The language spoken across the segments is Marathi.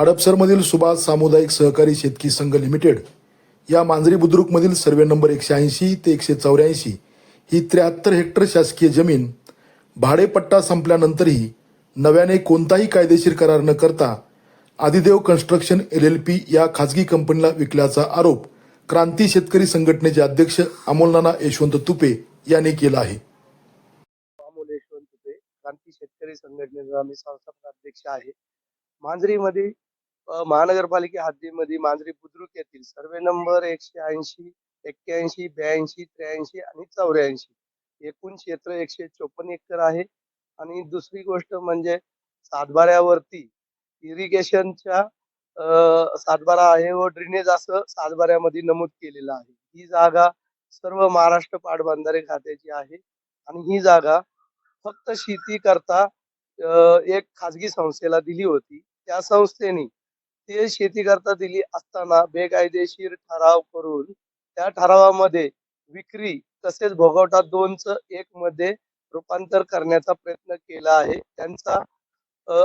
हडपसरमधील सुभाष सामुदायिक सहकारी शेतकी संघ लिमिटेड या मांजरी बुद्रुकमधील सर्वे नंबर एकशे ऐंशी ते एकशे चौऱ्याऐंशी ही त्र्याहत्तर हेक्टर शासकीय जमीन भाडेपट्टा संपल्यानंतरही नव्याने कोणताही कायदेशीर करार न करता Adidev construction L L P या खाजगी कंपनीला विकल्याचा आरोप क्रांती शेतकरी संघटनेचे अध्यक्ष अमोलनाना यशवंत तुपे यांनी केला आहे. अमोल यशवंत तुपे क्रांती शेतकरी संघटनेचा मी संस्थापक अध्यक्ष आहे. मांजरीमध्ये महानगरपालिका हद्दीमध्ये मांजरी बुद्रुक येथील सर्वे नंबर एकशे ऐंशी एक्क्याऐंशी ब्याऐंशी त्र्याऐंशी आणि चौऱ्याऐंशी. एकूण क्षेत्र एकशे चोपन्न एकर आहे. आणि दुसरी गोष्ट म्हणजे सातबाऱ्यावरती इरिगेशनच्या सातबारा आहे व ड्रेनेज असं सातबाऱ्यामध्ये नमूद केलेलं आहे. ही जागा सर्व महाराष्ट्र पाटबंधारे खात्याची आहे. आणि ही जागा फक्त शेती करता एक खाजगी संस्थेला दिली होती. त्या संस्थेने ते शेती करता दिली असताना बेकायदेशीर ठराव करून त्या ठरावामध्ये विक्री तसेच भोगवटा दोनच एक मध्ये रूपांतर करण्याचा प्रयत्न केला आहे. त्यांचा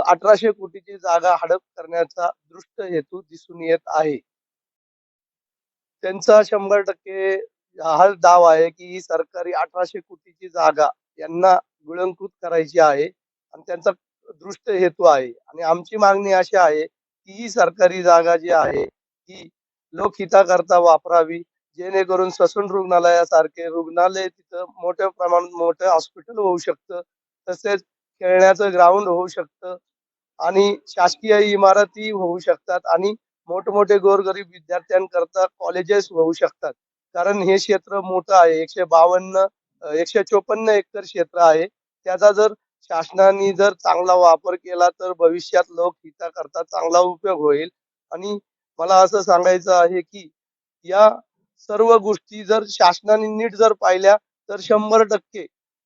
अठराशे कोटीची जागा हडप करण्याचा दृष्ट हेतू दिसून येत आहे. त्यांचा शंभर टक्के हा दाव आहे की ही सरकारी अठराशे कोटीची जागा यांना गुळंकृत करायची आहे आणि त्यांचा दृष्ट हेतू आहे. आणि आमची मागणी अशी आहे की ही सरकारी जागा जी आहे ती लोकहिताकरता वापरावी जेणेकरून ससून रुग्णालयासारखे रुग्णालय तिथं मोठ्या प्रमाणात मोठं हॉस्पिटल होऊ शकतं तसेच खेळण्याचं ग्राउंड होऊ शकतं आणि शासकीय इमारती होऊ शकतात आणि मोठमोठे गोरगरीब विद्यार्थ्यांकरता कॉलेजेस होऊ शकतात. कारण हे क्षेत्र मोठं आहे एकशे बावन्न एकशे चोपन्न एकर क्षेत्र आहे. त्याचा जर शासनाने जर चांगला वापर केला तर भविष्यात लोक लोकहिताकरता चांगला उपयोग होईल. आणि मला असं सांगायचं आहे की या सर्व गोष्टी जर शासनाने नीट जर पाहिल्या तर शंभर टक्के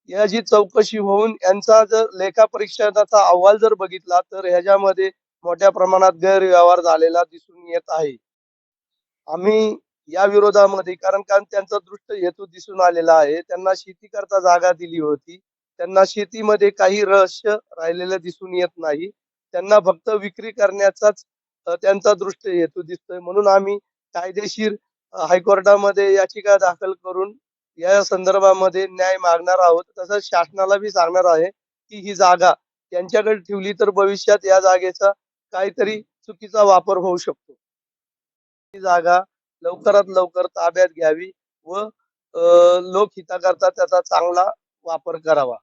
याची चौकशी होऊन यांचा जर लेखा परीक्षणाचा अहवाल जर बघितला तर ह्याच्यामध्ये मोठ्या प्रमाणात गैरव्यवहार झालेला दिसून येत आहे. आम्ही या विरोधामध्ये कारण कारण त्यांचा दृष्ट हेतू दिसून आलेला आहे त्यांना शेती करता जागा दिली होती. त्यांना शेतीमध्ये काही रहस्य राहिलेलं दिसून येत नाही. त्यांना फक्त विक्री करण्याचाच त्यांचा दृष्ट हेतू दिसतोय. म्हणून आम्ही कायदेशीर हायकोर्टामध्ये याचिका दाखल करून या संदर्भामध्ये न्याय मागणार आहोत. तसंच शासनाला बी सांगणार आहे की ही जागा त्यांच्याकडे ठेवली तर भविष्यात या जागेचा काहीतरी चुकीचा वापर होऊ शकतो. ही जागा लवकरात लवकर ताब्यात घ्यावी व लोकहिताकरता त्याचा चांगला वापर करावा.